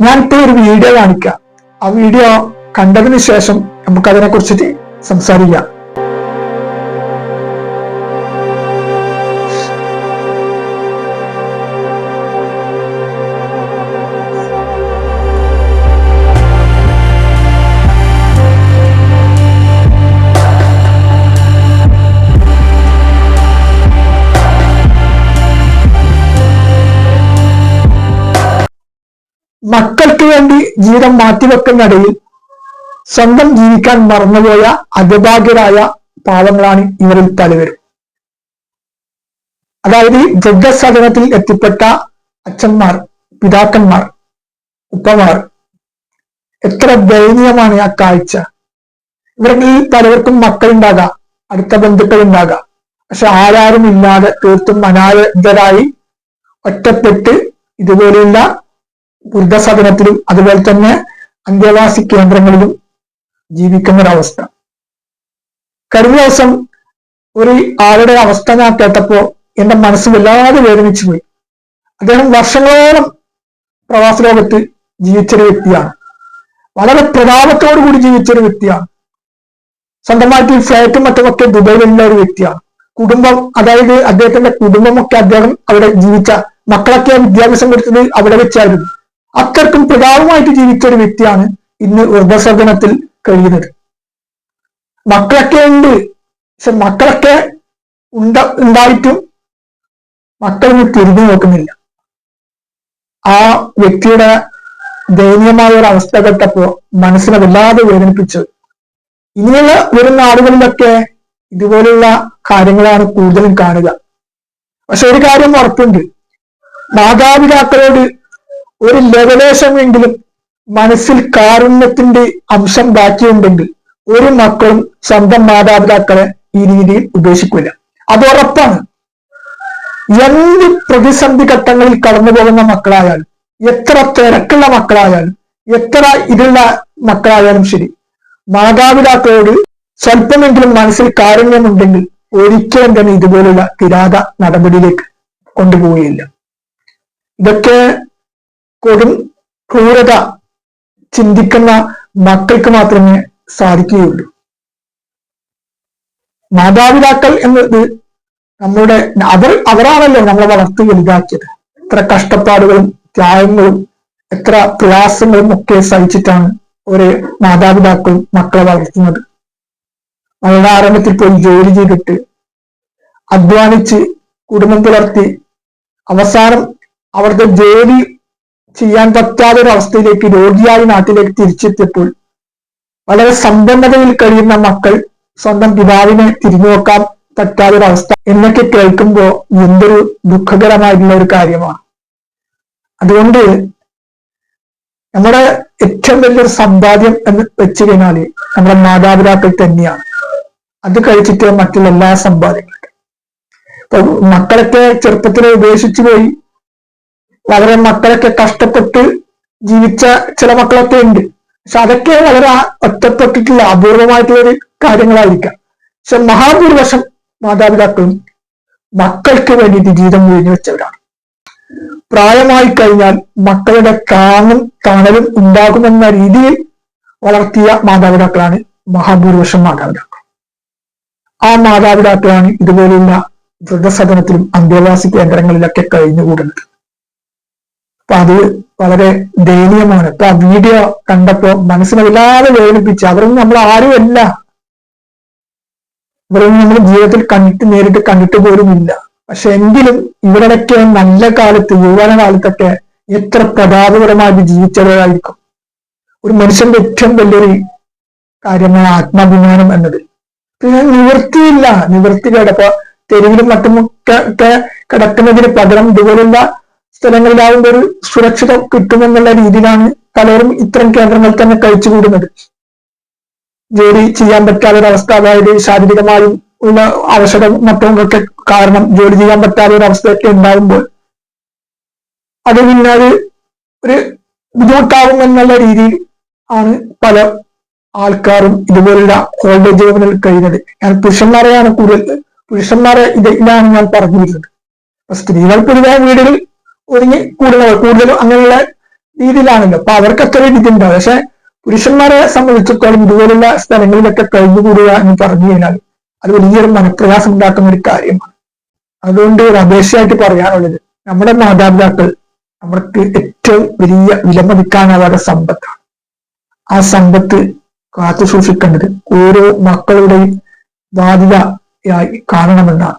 ഞാൻ ഇപ്പോൾ ഒരു വീഡിയോ കാണിക്കാം. ആ വീഡിയോ കണ്ടതിന് ശേഷം നമുക്ക് അതിനെ കുറിച്ചിട്ട് സംസാരിക്കാം. മക്കൾക്ക് വേണ്ടി ജീവിതം മാറ്റിവെക്കുന്നിടയിൽ സ്വന്തം ജീവിക്കാൻ മറന്നുപോയ അഭിഭാഗ്യരായ പാവങ്ങളാണ് ഇവരിൽ പലവരും. അതായത് വൃദ്ധസദനത്തിൽ എത്തിപ്പെട്ട അച്ഛന്മാർ പിതാക്കന്മാർ ഉപ്പമാർ എത്ര ദയനീയമാണ് ആ കാഴ്ച. ഇവരിൽ പലവർക്കും മക്കളുണ്ടാകാം അടുത്ത ബന്ധുക്കൾ ഉണ്ടാകാം പക്ഷെ ആരാരും ഇല്ലാതെ തീർത്തും അനാഥരായി ഒറ്റപ്പെട്ട് ഇതുപോലെയുള്ള വൃദ്ധസദനത്തിലും അതുപോലെ തന്നെ അന്ത്യവാസി കേന്ദ്രങ്ങളിലും ജീവിക്കുന്ന ഒരവസ്ഥ കഴിഞ്ഞ ദിവസം ഒരു ആളുടെ അവസ്ഥ ഞാൻ കേട്ടപ്പോ എന്റെ മനസ്സ് വല്ലാതെ വേദനിച്ചു പോയി. അദ്ദേഹം വർഷങ്ങളോളം പ്രവാസ ലോകത്ത് ജീവിച്ചൊരു വ്യക്തിയാണ്. വളരെ പ്രതാപത്തോടു കൂടി ജീവിച്ചൊരു വ്യക്തിയാണ്. സ്വന്തമായിട്ട് ഫ്ലാറ്റും മറ്റുമൊക്കെ ദുബൈയിലുള്ള ഒരു വ്യക്തിയാണ്. കുടുംബം അതായത് അദ്ദേഹത്തിന്റെ കുടുംബമൊക്കെ അദ്ദേഹം അവിടെ ജീവിച്ച മക്കളൊക്കെ വിദ്യാഭ്യാസം കൊടുത്തത് അവിടെ വെച്ചായിരുന്നു. അത്രക്കും പ്രതാപമായിട്ട് ജീവിച്ച ഒരു വ്യക്തിയാണ് ഇന്ന് വൃദ്ധസദനത്തിൽ കഴിയുന്നത്. മക്കളൊക്കെ ഉണ്ട്. പക്ഷെ മക്കളൊക്കെ ഉണ്ട ഉണ്ടായിട്ടും മക്കളൊന്നും തിരിഞ്ഞു നോക്കുന്നില്ല. ആ വ്യക്തിയുടെ ദയനീയമായ ഒരു അവസ്ഥ കേട്ടപ്പോ മനസ്സിനെ വല്ലാതെ വേദനിപ്പിച്ചു. ഇനിയുള്ള വരുന്ന ആളുകളിലൊക്കെ ഇതുപോലുള്ള കാര്യങ്ങളാണ് കൂടുതലും കാണുക. പക്ഷെ ഒരു കാര്യം ഉറപ്പുണ്ട്. മാതാപിതാക്കളോട് ഒരു ലവലേശമെങ്കിലും മനസ്സിൽ കാരുണ്യത്തിന്റെ അംശം ബാക്കിയുണ്ടെങ്കിൽ ഒരു മക്കളും സ്വന്തം മാതാപിതാക്കളെ ഈ രീതിയിൽ ഉപേക്ഷിക്കില്ല അത് ഉറപ്പാണ്. എന്ത് പ്രതിസന്ധി ഘട്ടങ്ങളിൽ കടന്നു പോകുന്ന മക്കളായാലും എത്ര തിരക്കുള്ള മക്കളായാലും എത്ര ഇതുള്ള മക്കളായാലും ശരി മാതാപിതാക്കളോട് സ്വല്പമെങ്കിലും മനസ്സിൽ കാരുണ്യമുണ്ടെങ്കിൽ ഒരിക്കലും തന്നെ ഇതുപോലുള്ള കിരാത നടപടിയിലേക്ക് കൊണ്ടുപോവുകയില്ല. ഇതൊക്കെ കൊടും ക്രൂരത ചിന്തിക്കുന്ന മക്കൾക്ക് മാത്രമേ സാധിക്കുകയുള്ളൂ. മാതാപിതാക്കൾ എന്നത് നമ്മുടെ അവർ അവരാണല്ലോ നമ്മളെ വളർത്തി വലുതാക്കിയത്. എത്ര കഷ്ടപ്പാടുകളും ത്യാഗങ്ങളും എത്ര പ്രയാസങ്ങളും ഒക്കെ സഹിച്ചിട്ടാണ് ഒരു മാതാപിതാക്കളും മക്കളെ വളർത്തുന്നത്. വളരെ ആരംഭത്തിൽ പോയി ജോലി ചെയ്തിട്ട് അധ്വാനിച്ച് കുടുംബം പുലർത്തി അവസാനം അവരുടെ ജോലി ചെയ്യാൻ പറ്റാത്ത ഒരു അവസ്ഥയിലേക്ക് രോഗിയായി നാട്ടിലേക്ക് തിരിച്ചെത്തിയപ്പോൾ വളരെ സമ്പന്നതയിൽ കഴിയുന്ന മക്കൾ സ്വന്തം പിതാവിനെ തിരിഞ്ഞു നോക്കാൻ പറ്റാത്തൊരവസ്ഥ എന്നൊക്കെ കേൾക്കുമ്പോൾ എന്തൊരു ദുഃഖകരമായിട്ടുള്ള ഒരു കാര്യമാണ്. അതുകൊണ്ട് നമ്മുടെ ഏറ്റവും വലിയൊരു സമ്പാദ്യം എന്ന് വെച്ച് കഴിഞ്ഞാൽ നമ്മുടെ മാതാപിതാക്കൾ തന്നെയാണ്. അത് കഴിച്ചിട്ട് മറ്റുള്ള എല്ലാ സമ്പാദ്യങ്ങളും ഇപ്പൊ മക്കളൊക്കെ ചെറുപ്പത്തിലെ ഉപേക്ഷിച്ചു പോയി വളരെ മക്കളൊക്കെ കഷ്ടപ്പെട്ട് ജീവിച്ച ചില മക്കളൊക്കെ ഉണ്ട് പക്ഷെ അതൊക്കെ വളരെ ഒറ്റപ്പെട്ടിട്ടുള്ള അപൂർവമായിട്ടുള്ള ഒരു കാര്യങ്ങളായിരിക്കാം. പക്ഷെ മഹാഭൂരിപക്ഷം മാതാപിതാക്കളും മക്കൾക്ക് വേണ്ടിയിട്ട് ജീവിതം ഒഴിഞ്ഞു വെച്ചവരാണ്. പ്രായമായി കഴിഞ്ഞാൽ മക്കളുടെ താങ്ങും തണലും ഉണ്ടാകുമെന്ന രീതിയിൽ വളർത്തിയ മാതാപിതാക്കളാണ് മഹാഭൂരിപക്ഷം മാതാപിതാക്കൾ ആ മാതാപിതാക്കളാണ് ഇതുപോലുള്ള വൃദ്ധസദനത്തിലും അന്തേവാസി കേന്ദ്രങ്ങളിലൊക്കെ കഴിഞ്ഞുകൂടുന്നത്. അപ്പൊ അത് വളരെ ദയനീയമാണ്. ഇപ്പൊ ആ വീഡിയോ കണ്ടപ്പോ മനസ്സിനെ വല്ലാതെ വേദനിപ്പിച്ച് അവരൊന്നും നമ്മൾ ആരുമല്ല ഇവരൊന്നും നമ്മൾ ജീവിതത്തിൽ കണ്ടിട്ട് നേരിട്ട് കണ്ടിട്ട് പോലുമില്ല പക്ഷെ എങ്കിലും ഇവരുടെയൊക്കെ നല്ല കാലത്ത് യൗവന കാലത്തൊക്കെ എത്ര പ്രതാപകരമായിട്ട് ജീവിച്ചവരായിരിക്കും. ഒരു മനുഷ്യന്റെ ഏറ്റവും വലിയൊരു കാര്യമാണ് ആത്മാഭിമാനം എന്നത്. പിന്നെ നിവൃത്തിയില്ല. നിവൃത്തി കിടക്കുക തെരുവിലും മറ്റും ഒക്കെ കിടക്കുന്നതിന് പകരം ഇതുപോലുള്ള സ്ഥലങ്ങളിലാവുമ്പോൾ ഒരു സുരക്ഷിതം കിട്ടുമെന്നുള്ള രീതിയിലാണ് പലരും ഇത്തരം കേന്ദ്രങ്ങൾ തന്നെ കഴിച്ചുകൂടുന്നത്. ജോലി ചെയ്യാൻ പറ്റാത്ത ഒരവസ്ഥ അതായത് ശാരീരികമായും ഉള്ള അവസരം മറ്റൊക്കെ കാരണം ജോലി ചെയ്യാൻ പറ്റാത്ത ഒരു അവസ്ഥയൊക്കെ ഉണ്ടാകുമ്പോൾ അത് പിന്നെ അത് ഒരു ബുദ്ധിമുട്ടാവും എന്നുള്ള രീതിയിൽ ആണ് പല ആൾക്കാരും ഇതുപോലുള്ള ഓൾഡ് ഏജ് കഴിയുന്നത്. ഞാൻ പുരുഷന്മാരെയാണ് കൂടുതൽ പുരുഷന്മാരെ ഇതിലാണ് ഞാൻ പറഞ്ഞിരുന്നത് സ്ത്രീകൾ പൊതുവായ വീടുകളിൽ ഒരുങ്ങി കൂടുതലോ കൂടുതലോ അങ്ങനെയുള്ള രീതിയിലാണല്ലോ. അപ്പൊ അവർക്കൊക്കെ ഒരു ഇതുണ്ടാവും പക്ഷെ പുരുഷന്മാരെ സംബന്ധിച്ചിടത്തോളം ഇതുപോലുള്ള സ്ഥലങ്ങളിലൊക്കെ കഴിഞ്ഞുകൂടുക എന്ന് പറഞ്ഞു കഴിഞ്ഞാൽ അത് വലിയൊരു മനപ്രയാസം ഉണ്ടാക്കുന്ന ഒരു കാര്യമാണ്. അതുകൊണ്ട് ഒരു അപേക്ഷയായിട്ട് പറയാനുള്ളത് നമ്മുടെ മാതാപിതാക്കൾ നമ്മൾക്ക് ഏറ്റവും വലിയ വിലമതിക്കാനാവാത്ത സമ്പത്താണ്. ആ സമ്പത്ത് കാത്തു സൂക്ഷിക്കേണ്ടത് ഓരോ മക്കളുടെയും ബാധ്യതയായി കാണണമെന്നാണ്.